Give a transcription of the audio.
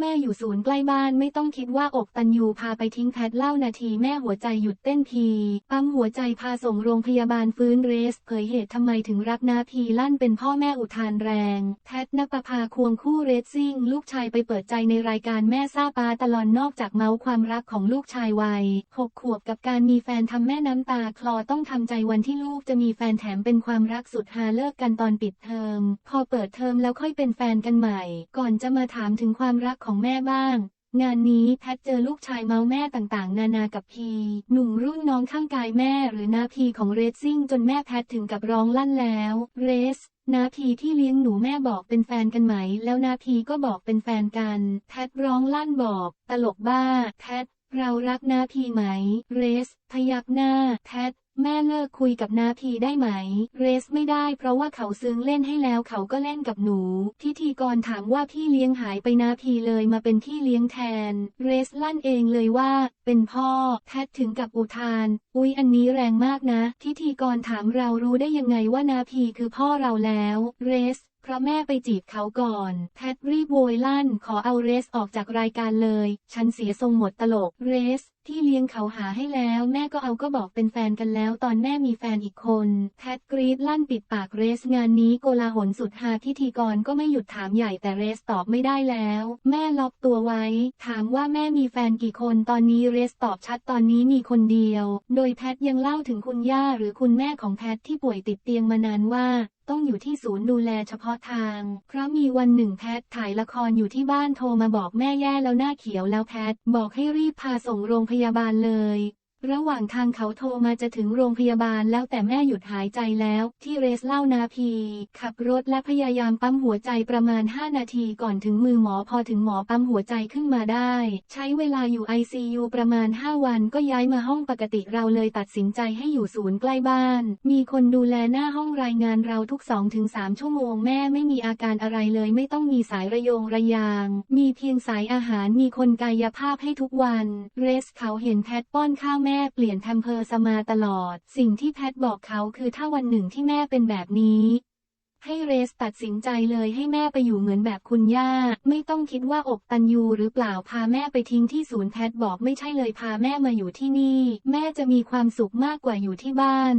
แม่อยู่ศูนย์ใกล้บ้านไม่ต้องคิดว่าอกตันยูพาไปทิ้งแพทเล่านาทีแม่หัวใจหยุดเต้นพีปั๊มหัวใจพาส่งโรงพยาบาลฟื้นเรส เผยเหตุทำไมถึงรักนาพีลั่นเป็นพ่อแม่อุทานแรง แพทนปภาควงคู่เรสซิ่ง ลูกชายไปเปิดใจในรายการแม่ซาปาตลอนนอกจากเมาส์ความรักของลูกชายวัยหกขวบกับการมีแฟนทำแม่น้ำตาคลอต้องทำใจวันที่ลูกจะมีแฟนแถมเป็นความรักสุดฮาเลิกกันตอนปิดเทอม พอเปิดเทอมแล้วค่อยเป็นแฟนกันใหม่ ก่อนจะมาถามถึงความรักของแม่บ้าง งานนี้แพทเจอลูกชายเมาแม่ต่างๆ นานากับพี หนุ่มรุ่นน้องข้างกายแม่หรือนาพีของเรซซิ่งจนแม่แพทถึงกับร้องลั่นแล้ว เรสนาพีที่เลี้ยงหนูแม่บอกเป็นแฟนกันไหม แล้วนาพีก็บอกเป็นแฟนกัน แพทร้องลั่นบอก ตลกบ้า แพทเรารักนาพีไหม เรส พยักหน้า แพท แม่เลิกคุยกับนาพีได้ไหม เรสไม่ได้เพราะว่าเขาซึ้งเล่นให้แล้วเขาก็เล่นกับหนู พิธีกรถามว่าพี่เลี้ยงหายไปนาพีเลยมาเป็นพี่เลี้ยงแทน เรสลั่นเองเลยว่า เป็นพ่อ แพทถึงกับอุทาน อุ๊ยอันนี้แรงมากนะ พิธีกรถามเรารู้ได้ยังไงว่านาพีคือพ่อเราแล้ว เรสเพราะแม่ไปจีบเขาก่อน แพทรีบโวยลั่น ขอเอาเรสออกจากรายการเลย ฉันเสียทรงหมดตลก เรส ที่เลี้ยงเขาหาให้แล้ว แม่ก็เอาก็บอกเป็นแฟนกันแล้ว ตอนแม่มีแฟนอีกคนแพทกรีดลั่นปิดปากเรสงานนี้โกลาหลสุดหาพิธีกรก็ไม่หยุดถามใหญ่แต่เรสตอบไม่ได้แล้ว แม่ล็อกตัวไว้ ถามว่าแม่มีแฟนกี่คนตอนนี้เรสตอบชัดตอนนี้มีคนเดียว โดยแพทยังเล่าถึงคุณย่าหรือคุณแม่ของแพทที่ป่วยติดเตียงมานานว่าต้องอยู่ที่ศูนย์ดูแลเฉพาะทาง เพราะมีวันหนึ่งแพทถ่ายละครอยู่ที่บ้านโทรมาบอกแม่แย่แล้วหน้าเขียวแล้วแพทบอกให้รีบพาส่งโรงพยาบาลยาบาลเลย ระหว่างทางเขาโทรมาจะถึงโรงพยาบาลแล้วแต่แม่หยุดหายใจแล้ว ที่เรสเล่านาพี ขับรถและพยายามปั๊มหัวใจประมาณ 5 นาทีก่อนถึงมือหมอพอถึงหมอปั๊มหัวใจขึ้นมาได้ ใช้เวลาอยู่ ICU ประมาณ 5 วันก็ย้ายมาห้องปกติเราเลยตัดสินใจให้อยู่ศูนย์ใกล้บ้าน มีคนดูแลหน้าห้องรายงานเราทุก 2-3 ชั่วโมงแม่ไม่มีอาการอะไรเลยไม่ต้องมีสายระยงระยาง มีเพียงสายอาหารมีคนกายภาพให้ทุกวัน เรสเขาเห็นแพทป้อนข้าวแม่เปลี่ยนแพมเพอร์สมาตลอด สิ่งที่แพทบอกเขาคือถ้าวันหนึ่งที่แม่เป็นแบบนี้ ให้เรสตัดสินใจเลยให้แม่ไปอยู่เหมือนแบบคุณย่า ไม่ต้องคิดว่าอกตันยูหรือเปล่าพาแม่ไปทิ้งที่ศูนย์แพทบอกไม่ใช่เลยพาแม่มาอยู่ที่นี่ แม่จะมีความสุขมากกว่าอยู่ที่บ้าน